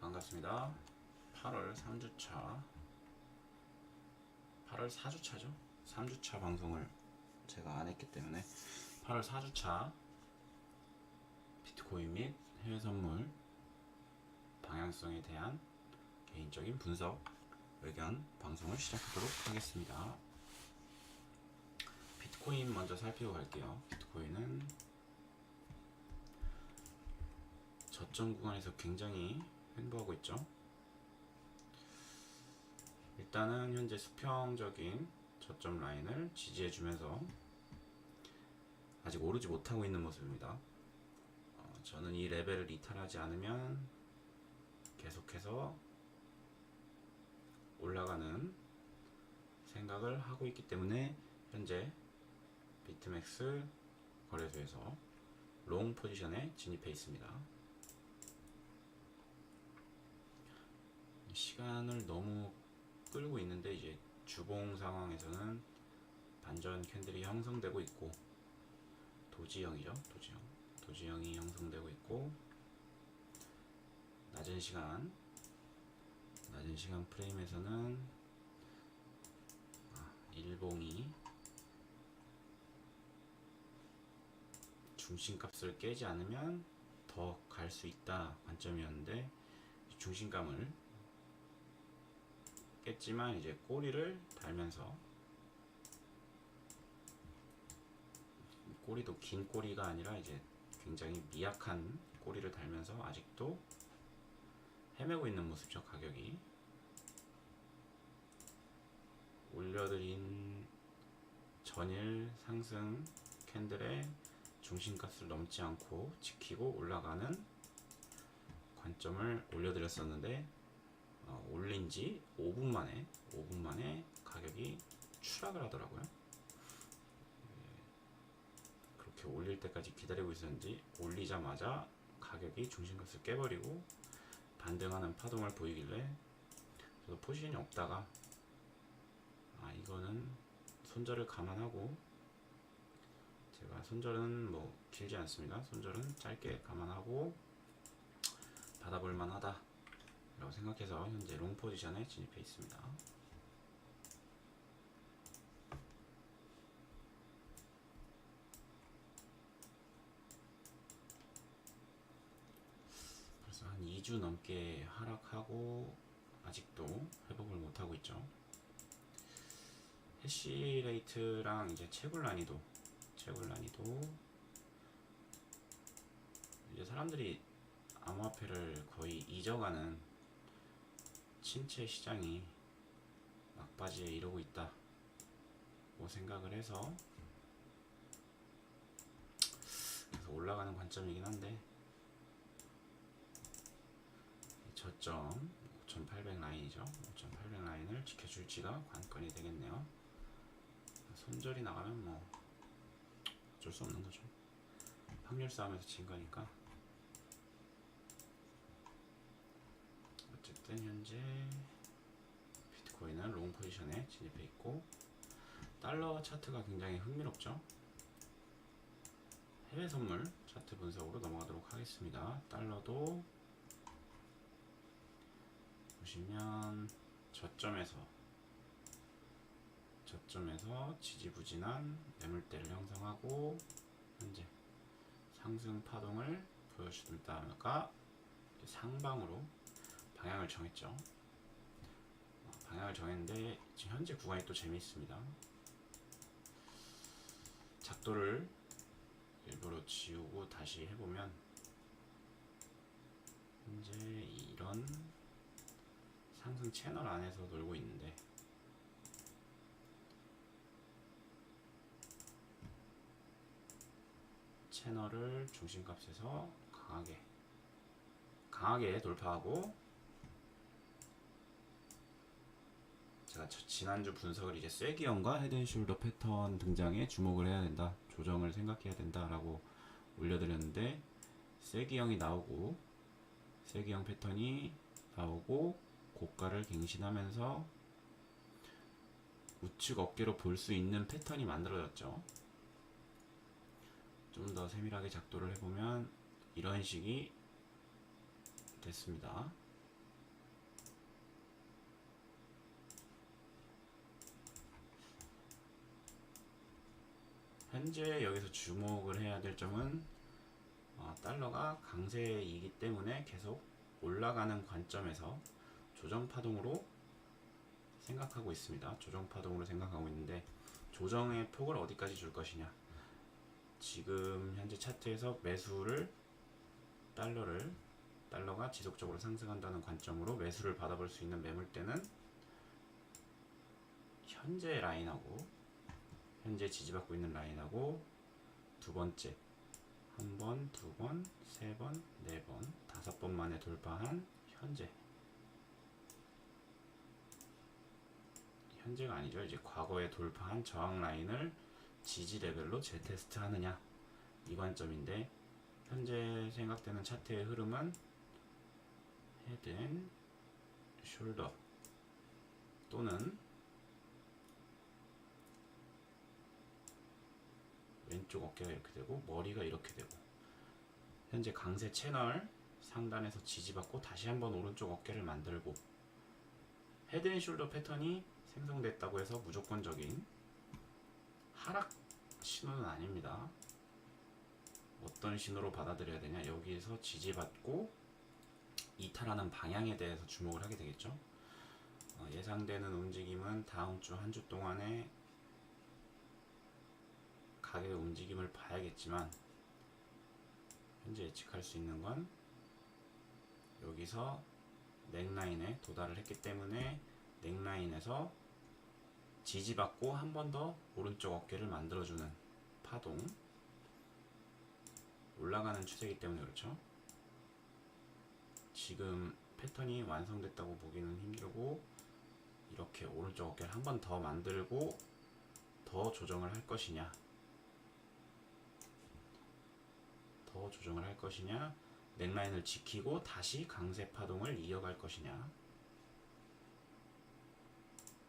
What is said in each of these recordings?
반갑습니다. 8월 3주차 8월 4주차죠? 3주차 방송을 제가 안 했기 때문에 8월 4주차 비트코인 및 해외 선물 방향성에 대한 개인적인 분석 의견 방송을 시작하도록 하겠습니다. 비트코인 먼저 살피고 갈게요. 비트코인은 저점 구간에서 굉장히 횡보하고 있죠. 일단은 현재 수평적인 저점 라인을 지지해주면서 아직 오르지 못하고 있는 모습입니다. 어, 저는 이 레벨을 이탈하지 않으면 계속해서 올라가는 생각을 하고 있기 때문에 현재 비트맥스 거래소에서 롱 포지션에 진입해 있습니다. 시간을 너무 끌고 있는데 이제 주봉 상황에서는 반전 캔들이 형성되고 있고 도지형이죠? 도지형. 도지형이 형성되고 있고 낮은 시간 낮은 시간 프레임에서는 아, 일봉이 중심값을 깨지 않으면 더 갈 수 있다 관점이었는데 이 중심감을 깼지만 이제 꼬리를 달면서 꼬리도 긴 꼬리가 아니라 이제 굉장히 미약한 꼬리를 달면서 아직도 헤매고 있는 모습이죠 가격이. 올려드린 전일 상승 캔들의 중심값을 넘지 않고 지키고 올라가는 관점을 올려드렸었는데 어, 올린 지 5분 만에 5분 만에 가격이 추락을 하더라고요. 예, 그렇게 올릴 때까지 기다리고 있었는지 올리자마자 가격이 중심값을 깨버리고 반등하는 파동을 보이길래 저도 포지션이 없다가 아 이거는 손절을 감안하고 제가 손절은 뭐 길지 않습니다. 손절은 짧게 감안하고 받아볼 만하다. 라고 생각해서 현재 롱 포지션에 진입해 있습니다. 벌써 한 2주 넘게 하락하고 아직도 회복을 못하고 있죠. 해시 레이트랑 이제 채굴 난이도, 채굴 난이도 이제 사람들이 암호화폐를 거의 잊어가는 신체 시장이 막바지에 이르고 있다. 고 생각을 해서 그래서 올라가는 관점이긴 한데 저점 5,800 라인이죠. 5,800 라인을 지켜줄지가 관건이 되겠네요. 손절이 나가면 뭐 어쩔 수 없는 거죠. 확률 싸움에서 진 거니까. 어쨌든 현재 비트코인은 롱 포지션에 진입해 있고 달러 차트가 굉장히 흥미롭죠. 해외 선물 차트 분석으로 넘어가도록 하겠습니다. 달러도 보시면 저점에서 저점에서 지지부진한 매물대를 형성하고 현재 상승 파동을 보여주다가 상방으로 방향을 정했죠. 어, 방향을 정했는데 지금 현재 구간이 또 재미있습니다. 작도를 일부러 지우고 다시 해보면 현재 이런 상승 채널 안에서 놀고 있는데 채널을 중심값에서 강하게 강하게 돌파하고 제가 저- 지난주 분석을 이제 쐐기형과 헤드앤숄더 패턴 등장에 주목을 해야 된다 조정을 생각해야 된다 라고 올려드렸는데 쐐기형이 나오고 쐐기형 패턴이 나오고 고가를 갱신하면서 우측 어깨로 볼 수 있는 패턴이 만들어졌죠. 좀 더 세밀하게 작도를 해보면 이런 식이 됐습니다. 현재 여기서 주목을 해야 될 점은 어, 달러가 강세이기 때문에 계속 올라가는 관점에서 조정 파동으로 생각하고 있습니다. 조정 파동으로 생각하고 있는데 조정의 폭을 어디까지 줄 것이냐. 지금 현재 차트에서 매수를 달러를 달러가 지속적으로 상승한다는 관점으로 매수를 받아볼 수 있는 매물대는 현재 라인하고 현재 지지받고 있는 라인하고 두 번째 한 번, 두 번, 세 번, 네 번, 다섯 번 만에 돌파한 현재 현재가 아니죠. 이제 과거에 돌파한 저항 라인을 지지 레벨로 재테스트 하느냐 이 관점인데 현재 생각되는 차트의 흐름은 헤드 앤 숄더 또는 왼쪽 어깨가 이렇게 되고 머리가 이렇게 되고 현재 강세 채널 상단에서 지지받고 다시 한번 오른쪽 어깨를 만들고 헤드 앤 숄더 패턴이 생성됐다고 해서 무조건적인 하락 신호는 아닙니다. 어떤 신호로 받아들여야 되냐 여기에서 지지받고 이탈하는 방향에 대해서 주목을 하게 되겠죠. 어, 예상되는 움직임은 다음 주 한주 동안에 가격의 움직임을 봐야겠지만 현재 예측할 수 있는 건 여기서 넥라인에 도달을 했기 때문에 넥라인에서 지지받고 한 번 더 오른쪽 어깨를 만들어주는 파동 올라가는 추세이기 때문에 그렇죠. 지금 패턴이 완성됐다고 보기는 힘들고 이렇게 오른쪽 어깨를 한 번 더 만들고 더 조정을 할 것이냐 더 조정을 할 것이냐? 넥라인을 지키고 다시 강세 파동을 이어갈 것이냐?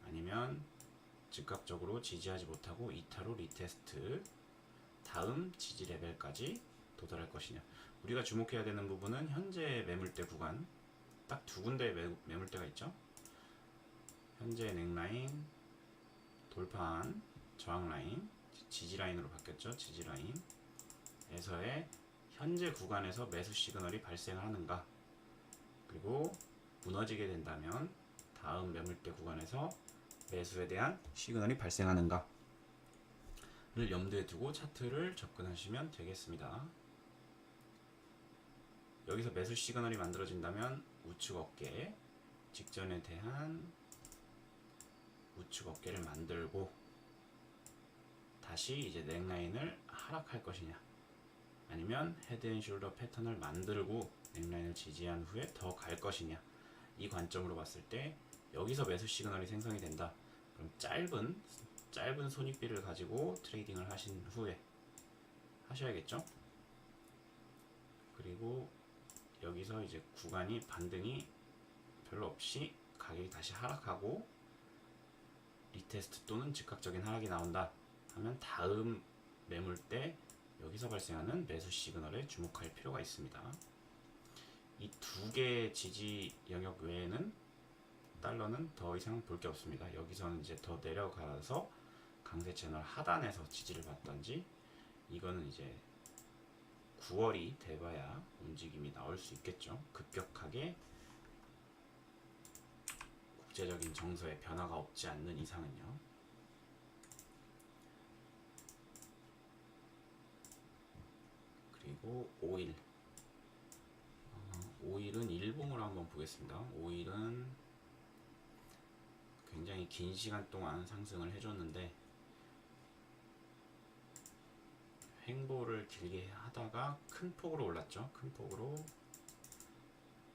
아니면 즉각적으로 지지하지 못하고 이타로 리테스트 다음 지지 레벨까지 도달할 것이냐? 우리가 주목해야 되는 부분은 현재 매물대 구간. 딱 두 군데 매, 매물대가 있죠? 현재 넥라인 돌파한 저항 라인 지지 라인으로 바뀌었죠? 지지 라인에서의 현재 구간에서 매수 시그널이 발생을 하는가? 그리고 무너지게 된다면 다음 매물대 구간에서 매수에 대한 시그널이 발생하는가 를 염두에 두고 차트를 접근하시면 되겠습니다. 여기서 매수 시그널이 만들어진다면 우측 어깨 직전에 대한 우측 어깨를 만들고 다시 이제 넥라인을 하락할 것이냐 아니면 헤드앤숄더 패턴을 만들고 넥라인을 지지한 후에 더 갈 것이냐 이 관점으로 봤을 때 여기서 매수 시그널이 생성이 된다. 그럼 짧은 짧은 손익비를 가지고 트레이딩을 하신 후에 하셔야겠죠. 그리고 여기서 이제 구간이 반등이 별로 없이 가격이 다시 하락하고 리테스트 또는 즉각적인 하락이 나온다 하면 다음 매물대 여기서 발생하는 매수 시그널에 주목할 필요가 있습니다. 이 두 개의 지지 영역 외에는 달러는 더 이상 볼 게 없습니다. 여기서는 이제 더 내려가서 강세 채널 하단에서 지지를 받던지 이거는 이제 9월이 돼봐야 움직임이 나올 수 있겠죠. 급격하게 국제적인 정서에 변화가 없지 않는 이상은요. 그리고 5일. 어, 5일은 일봉으로 한번 보겠습니다. 5일은 굉장히 긴 시간 동안 상승을 해줬는데 횡보를 길게 하다가 큰 폭으로 올랐죠. 큰 폭으로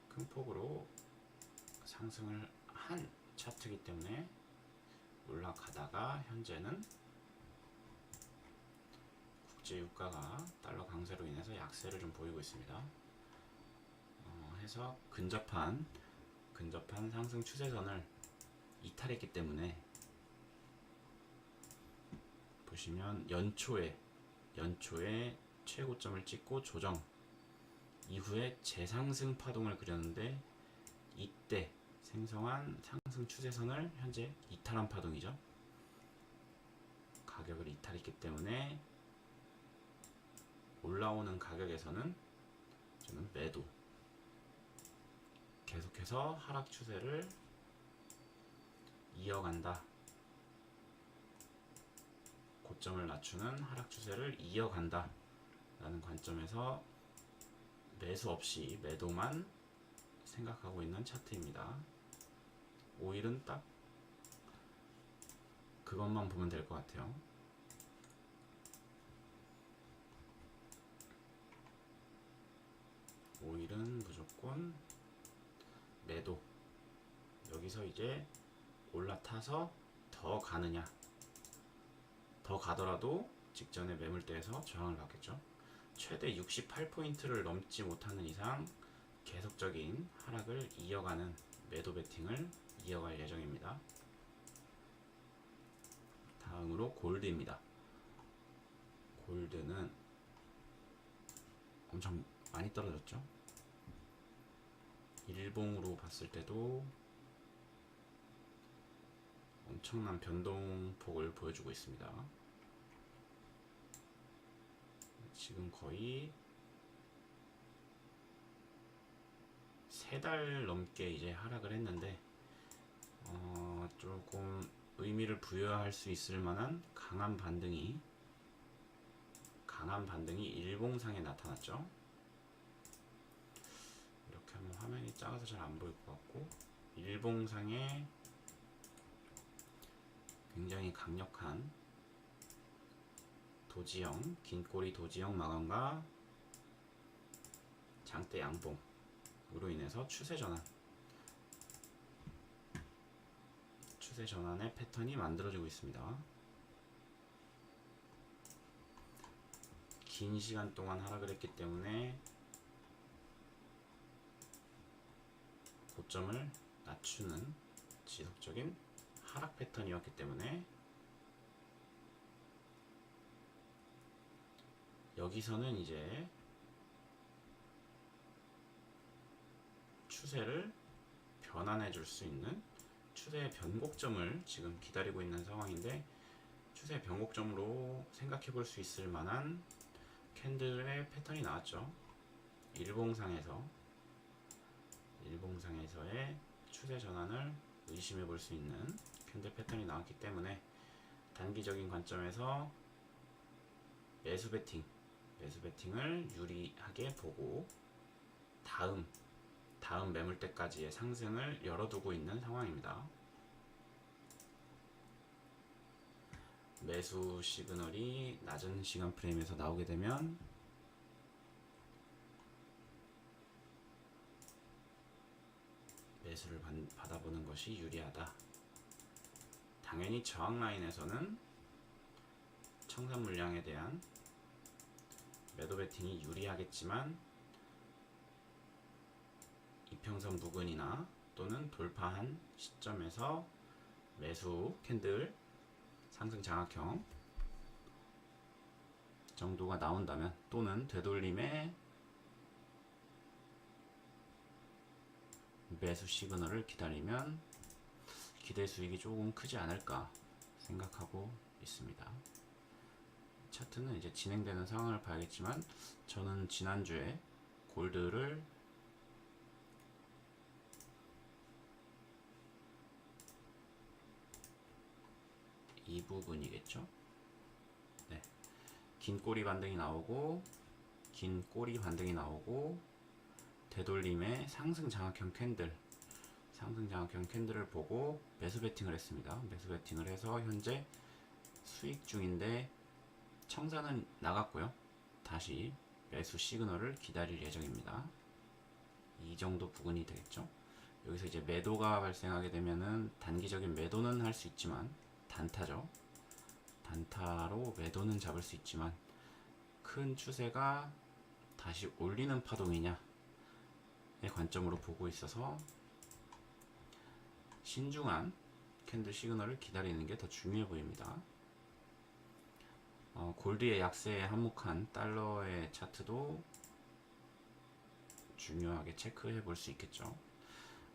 큰 폭으로 상승을 한 차트이기 때문에 올라가다가 현재는 국제 유가가 달러 강세로 인해서 약세를 좀 보이고 있습니다. 어, 해서 근접한 근접한 상승 추세선을 이탈했기 때문에 보시면 연초에 연초에 최고점을 찍고 조정 이후에 재상승 파동을 그렸는데 이때 생성한 상승 추세선을 현재 이탈한 파동이죠. 가격을 이탈했기 때문에 올라오는 가격에서는 저는 매도 계속해서 하락 추세를 이어간다. 고점을 낮추는 하락 추세를 이어간다. 라는 관점에서 매수 없이 매도만 생각하고 있는 차트입니다. 5일은 딱 그것만 보면 될 것 같아요. 오일은 무조건 매도. 여기서 이제 올라타서 더 가느냐. 더 가더라도 직전에 매물대에서 저항을 받겠죠. 최대 68포인트를 넘지 못하는 이상 계속적인 하락을 이어가는 매도 베팅을 이어갈 예정입니다. 다음으로 골드입니다. 골드는 엄청 많이 떨어졌죠. 일봉으로 봤을 때도 엄청난 변동폭을 보여주고 있습니다. 지금 거의 세 달 넘게 이제 하락을 했는데 어, 조금 의미를 부여할 수 있을 만한 강한 반등이 강한 반등이 일봉상에 나타났죠. 화면이 작아서 잘 안 보일 것 같고 일봉상에 굉장히 강력한 도지형 긴꼬리 도지형 마감과 장대 양봉으로 인해서 추세 전환 추세 전환의 패턴이 만들어지고 있습니다. 긴 시간 동안 하락을 했기 때문에 고점을 낮추는 지속적인 하락 패턴이었기 때문에 여기서는 이제 추세를 변환해 줄 수 있는 추세의 변곡점을 지금 기다리고 있는 상황인데 추세 변곡점으로 생각해 볼 수 있을 만한 캔들의 패턴이 나왔죠. 일봉상에서 일봉상에서의 추세 전환을 의심해 볼 수 있는 캔들 패턴이 나왔기 때문에 단기적인 관점에서 매수 베팅 매수 베팅을 유리하게 보고 다음 다음 매물대까지의 상승을 열어두고 있는 상황입니다. 매수 시그널이 낮은 시간 프레임에서 나오게 되면 매수를 받아보는 것이 유리하다. 당연히 저항 라인에서는 청산 물량에 대한 매도 베팅이 유리하겠지만 이평선 부근이나 또는 돌파한 시점에서 매수 캔들 상승 장악형 정도가 나온다면 또는 되돌림의 매수 시그널을 기다리면 기대 수익이 조금 크지 않을까 생각하고 있습니다. 차트는 이제 진행되는 상황을 봐야겠지만 저는 지난주에 골드를 이 부분이겠죠. 네. 긴 꼬리 반등이 나오고 긴 꼬리 반등이 나오고 되돌림의 상승 장악형 캔들 상승 장악형 캔들을 보고 매수 베팅을 했습니다. 매수 베팅을 해서 현재 수익 중인데 청산은 나갔고요. 다시 매수 시그널을 기다릴 예정입니다. 이 정도 부근이 되겠죠. 여기서 이제 매도가 발생하게 되면은 단기적인 매도는 할 수 있지만 단타죠. 단타로 매도는 잡을 수 있지만 큰 추세가 다시 올리는 파동이냐의 관점으로 보고 있어서 신중한 캔들 시그널을 기다리는 게 더 중요해 보입니다. 어, 골드의 약세에 한몫한 달러의 차트도 중요하게 체크해 볼 수 있겠죠.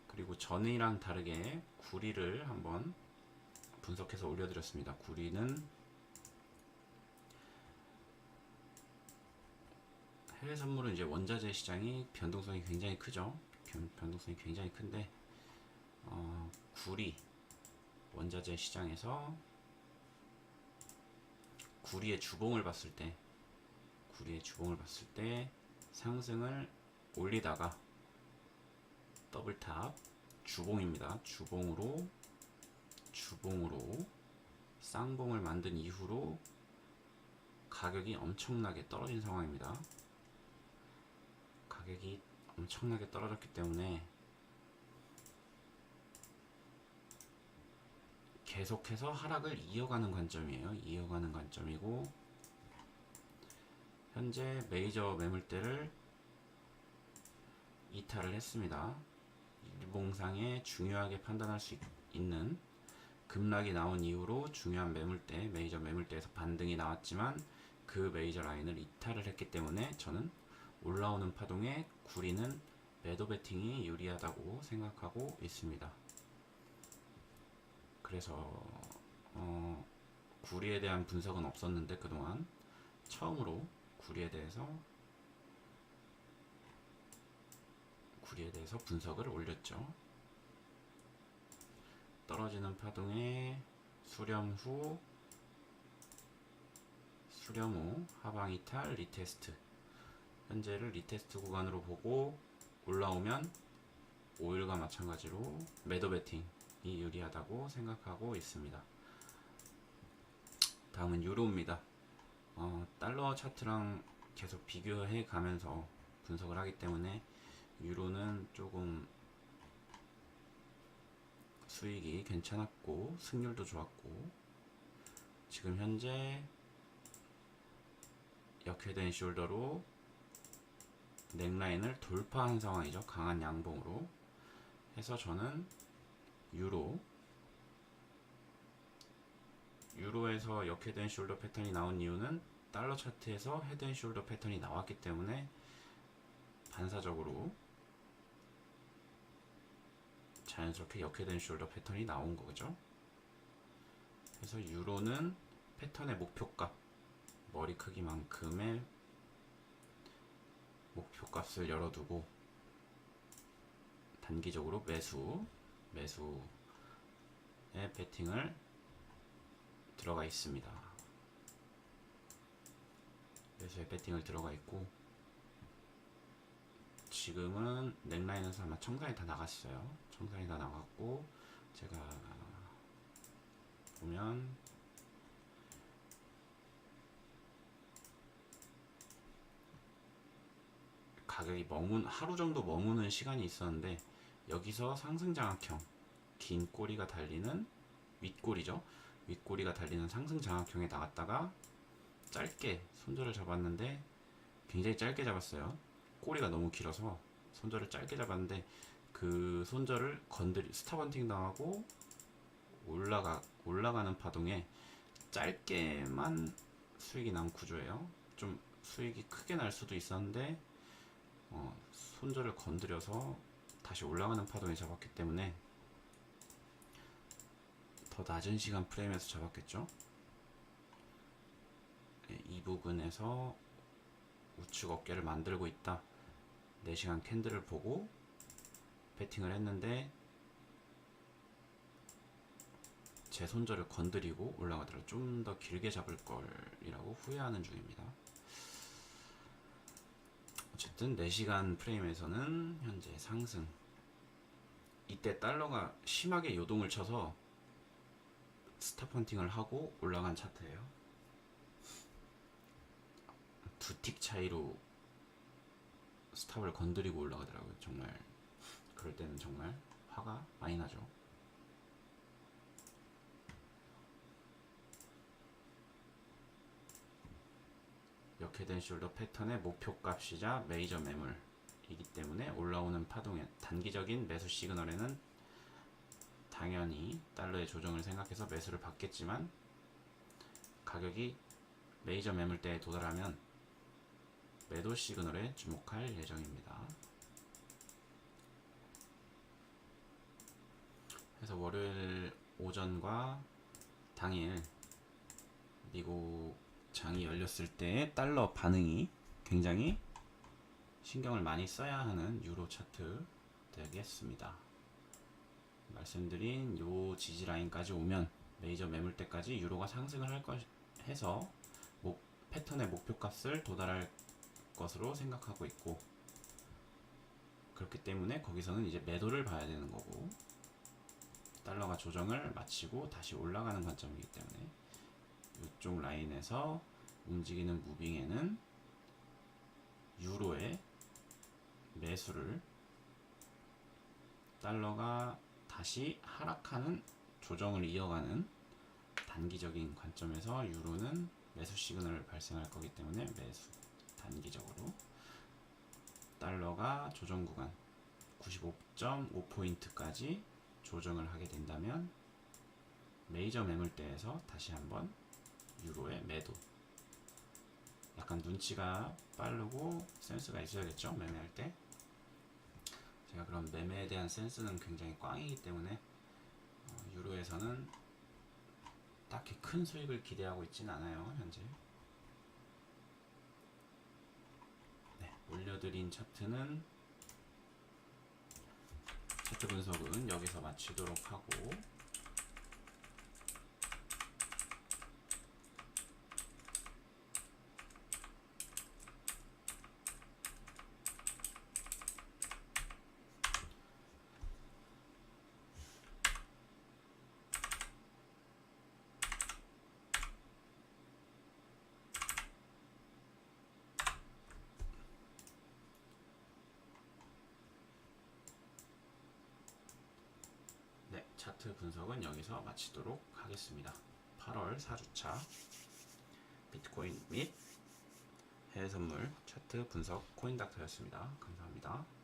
그리고 전이랑 다르게 구리를 한번 분석해서 올려드렸습니다. 구리는 해외 선물은 이제 원자재 시장이 변동성이 굉장히 크죠. 변- 변동성이 굉장히 큰데 어, 구리 원자재 시장에서 구리의 주봉을 봤을 때 구리의 주봉을 봤을 때 상승을 올리다가 더블탑 주봉입니다. 주봉으로 주봉으로 쌍봉을 만든 이후로 가격이 엄청나게 떨어진 상황입니다. 가격이 엄청나게 떨어졌기 때문에 계속해서 하락을 이어가는 관점이에요. 이어가는 관점이고 현재 메이저 매물대를 이탈을 했습니다. 일봉상에 중요하게 판단할 수 있- 있는 급락이 나온 이후로 중요한 매물대, 메이저 매물대에서 반등이 나왔지만 그 메이저 라인을 이탈을 했기 때문에 저는 올라오는 파동에 구리는 매도 베팅이 유리하다고 생각하고 있습니다. 그래서 어, 구리에 대한 분석은 없었는데 그동안 처음으로 구리에 대해서 구리에 대해서 분석을 올렸죠. 떨어지는 파동에 수렴 후 수렴 후 하방 이탈 리테스트 현재를 리테스트 구간으로 보고 올라오면 오일과 마찬가지로 매도 베팅이 유리하다고 생각하고 있습니다. 다음은 유로입니다. 어, 달러 차트랑 계속 비교해 가면서 분석을 하기 때문에 유로는 조금 수익이 괜찮았고 승률도 좋았고 지금 현재 역회된 숄더로 넥라인을 돌파한 상황이죠. 강한 양봉으로 해서 저는 유로 유로에서 역헤드 앤 숄더 패턴이 나온 이유는 달러 차트에서 헤드 앤 숄더 패턴이 나왔기 때문에 반사적으로 자연스럽게 역헤드 앤 숄더 패턴이 나온 거죠. 그래서 유로는 패턴의 목표값 머리 크기만큼의 목표값을 열어두고 단기적으로 매수 매수의 베팅을 들어가 있습니다. 매수의 베팅을 들어가 있고 지금은 넥라인에서 아마 청산이 다 나갔어요. 청산이 다 나갔고 제가 보면 가격이 머문 하루 정도 머무는 시간이 있었는데 여기서 상승 장악형 긴 꼬리가 달리는 윗꼬리죠. 윗꼬리가 달리는 상승 장악형에 나갔다가 짧게 손절을 잡았는데 굉장히 짧게 잡았어요. 꼬리가 너무 길어서 손절을 짧게 잡았는데 그 손절을 건드리 스타번팅 당하고 올라가 올라가는 파동에 짧게만 수익이 난 구조예요. 좀 수익이 크게 날 수도 있었는데 어, 손절을 건드려서 다시 올라가는 파동에 잡았기 때문에 더 낮은 시간 프레임에서 잡았겠죠. 네, 이 부분에서 우측 어깨를 만들고 있다. 4시간 캔들을 보고 배팅을 했는데 제 손절을 건드리고 올라가더라도 좀더 길게 잡을 걸이라고 후회하는 중입니다. 어쨌든 4시간 프레임에서는 현재 상승. 이때 달러가 심하게 요동을 쳐서 스탑펀팅을 하고 올라간 차트예요. 두 틱 차이로 스탑을 건드리고 올라가더라고요. 정말 그럴 때는 정말 화가 많이 나죠. 역회된 숄더 패턴의 목표값이자 메이저 매물이기 때문에 올라오는 파동의 단기적인 매수 시그널에는 당연히 달러의 조정을 생각해서 매수를 받겠지만 가격이 메이저 매물대에 도달하면 매도 시그널에 주목할 예정입니다. 그래서 월요일 오전과 당일 미국 장이 열렸을 때 달러 반응이 굉장히 신경을 많이 써야 하는 유로 차트 되겠습니다. 말씀드린 요 지지 라인까지 오면 메이저 매물대까지 유로가 상승을 할 것 해서 목, 패턴의 목표값을 도달할 것으로 생각하고 있고 그렇기 때문에 거기서는 이제 매도를 봐야 되는 거고 달러가 조정을 마치고 다시 올라가는 관점이기 때문에 이쪽 라인에서 움직이는 무빙에는 유로의 매수를 달러가 다시 하락하는 조정을 이어가는 단기적인 관점에서 유로는 매수 시그널을 발생할 거기 때문에 매수 단기적으로 달러가 조정 구간 95.5포인트까지 조정을 하게 된다면 메이저 매물대에서 다시 한번 유로의 매도 약간 눈치가 빠르고 센스가 있어야겠죠? 매매할 때? 제가 그런 매매에 대한 센스는 굉장히 꽝이기 때문에 어, 유로에서는 딱히 큰 수익을 기대하고 있진 않아요 현재. 네, 올려드린 차트는 차트 분석은 여기서 마치도록 하고 네, 차트 분석은 여기서 마치도록 하겠습니다. 8월 4주차 비트코인 및 해외 선물 차트 분석 코인닥터였습니다. 감사합니다.